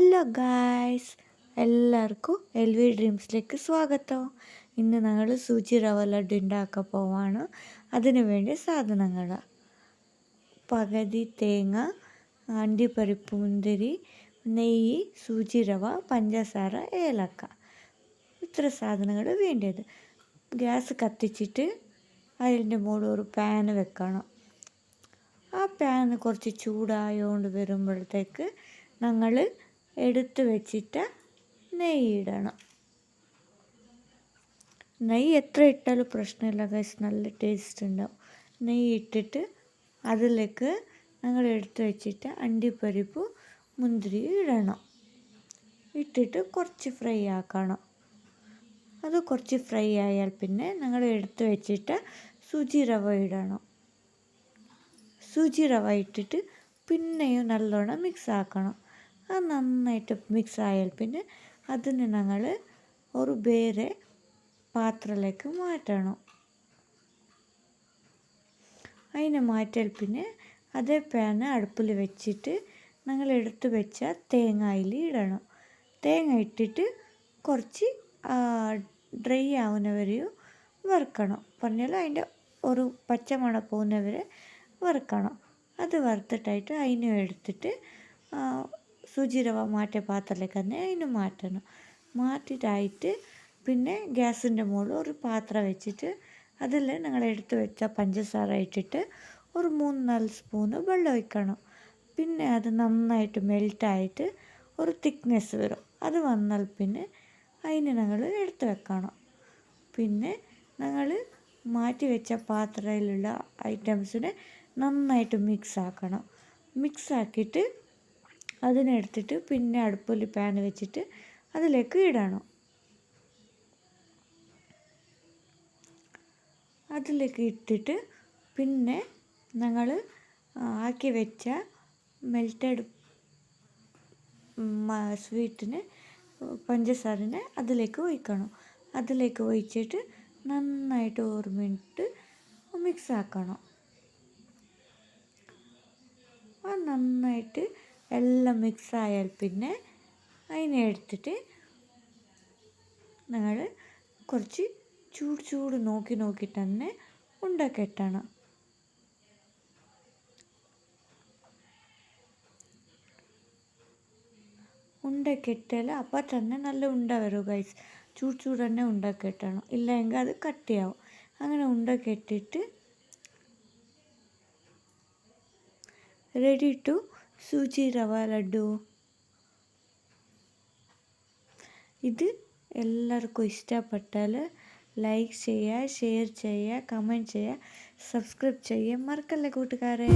Hello guys എല്ലാവർക്കും L V ഡ്രീംസിലേക്ക് സ്വാഗതം. ഇന്ന് ഞങ്ങൾ സൂചി റവ ലഡ്ഡു ഉണ്ടാക്കാൻ പോവാണ്. അതിന് വേണ്ടി സാധനങ്ങൾ. പകുതി തേങ്ങ അണ്ടിപ്പരിപ്പ് മുന്തിരി നെയ്യ് സൂചി റവ പഞ്ചസാര ഏലക്ക. ഇത്ര സാധനങ്ങൾ വേണ്ടത് ഗ്യാസ് കത്തിച്ചിട്ട് അതിന്റെ മുകളിൽ ഒരു പാന് വെക്കണം. ആ പാന് കുറച്ച് ചൂടായോണ്ട് വരുമ്പോഴത്തേക്ക് ഞങ്ങൾ എടുത്ത് വെച്ചിട്ട് നെയ്യിടണം നെയ്യ് എത്ര ഇട്ടാലും പ്രശ്നമില്ല ഗൈസ് നല്ല ടേസ്റ്റ് ഉണ്ടാവും. നെയ്യ് ഇട്ടിട്ട് അതിലേക്ക് ഞങ്ങൾ എടുത്ത് വെച്ചിട്ട് അണ്ടിപ്പരിപ്പ് മുന്തിരി ഇടണം. ഇട്ടിട്ട് കുറച്ച് ഫ്രൈ ആക്കണം. അത് കുറച്ച് ഫ്രൈ ആയാൽ പിന്നെ ഞങ്ങൾ എടുത്ത് വെച്ചിട്ട് സുചി റവ ഇടണം. സുചി റവ ഇട്ടിട്ട് പിന്നെയും നല്ലോണം മിക്സ് ആക്കണം. അത് നന്നായിട്ട് മിക്സ് ആയാൽ പിന്നെ അതിന് ഞങ്ങൾ ഒരു വേറെ പാത്രത്തിലേക്ക് മാറ്റണം. അതിനെ മാറ്റിയാൽ പിന്നെ അതേ പാന് അടുപ്പിൽ വെച്ചിട്ട് ഞങ്ങൾ എടുത്ത് വെച്ച തേങ്ങയിൽ ഇടണം. തേങ്ങ ഇട്ടിട്ട് കുറച്ച് ഡ്രൈ ആവുന്നവരെയും വറുക്കണം. പറഞ്ഞാൽ അതിന്റെ ഒരു പച്ചമണ പോകുന്നവരെ വറുക്കണം. അത് വറുത്തിട്ടായിട്ട് അതിനും എടുത്തിട്ട് സൂചി റവ മാറ്റിയ പാത്രത്തിലേക്ക് തന്നെ അതിന് മാറ്റണം. മാറ്റിയിട്ടായിട്ട് പിന്നെ ഗ്യാസിന്റെ മുകളിൽ ഒരു പാത്രം വെച്ചിട്ട് അതിൽ നിങ്ങൾ എടുത്ത് വെച്ച പഞ്ചസാര ഇട്ടിട്ട് ഒരു മൂന്ന് നാല് സ്പൂണ് വെള്ളം ഒഴിക്കണം. പിന്നെ അത് നന്നായിട്ട് മെൽറ്റായിട്ട് ഒരു തിക്നെസ് വരും. അത് വന്നാൽ പിന്നെ അതിന് ഞങ്ങൾ എടുത്ത് വെക്കണം. പിന്നെ ഞങ്ങൾ മാറ്റി വെച്ച പാത്രയിലുള്ള ഐറ്റംസിനെ നന്നായിട്ട് മിക്സ് ആക്കണം. മിക്സ് ആക്കിയിട്ട് അതിനെടുത്തിട്ട് പിന്നെ അടുപ്പിൽ പാൻ വെച്ചിട്ട് അതിലേക്ക് ഇടണം. അതിലേക്ക് ഇട്ടിട്ട് പിന്നെ ഞങ്ങൾ ആക്കി വെച്ച മെൽറ്റഡ് സ്വീറ്റിന് പഞ്ചസാരനെ അതിലേക്ക് ഒഴിക്കണം. അതിലേക്ക് ഒഴിച്ചിട്ട് നന്നായിട്ട് ഒരു മിനിറ്റ് മിക്സ് ആക്കണം. എല്ലാം മിക്സ് ആയാൽ പിന്നെ അതിനെ എടുത്തിട്ട് നിങ്ങൾ കുറച്ച് ചൂട് ചൂട് നോക്കി നോക്കി തന്നെ ഉണ്ടാക്കിയിട്ടാണ്. കെട്ടണം ഉണ്ട കെട്ടിയാൽ അപ്പം തന്നെ നല്ല ഉണ്ട വരും ഗൈസ് ചൂട് ചൂട് തന്നെ ഉണ്ട കെട്ടണം ഇല്ലെങ്കിൽ അത് കട്ടിയാവും. അങ്ങനെ ഉണ്ട കെട്ടിയിട്ട് റെഡി ടു ಸೂಜಿ ರವೆ ಲಡ್ಡು ഇത് എല്ലാവർക്കും ഇഷ്ടപ്പെട്ടാൽ ലൈക്ക് ചെയ്യുക ഷെയർ ചെയ്യുക കമൻറ്റ് ചെയ്യുക സബ്സ്ക്രൈബ് ചെയ്യുക മറക്കല്ലേ കൂട്ടുകാരെ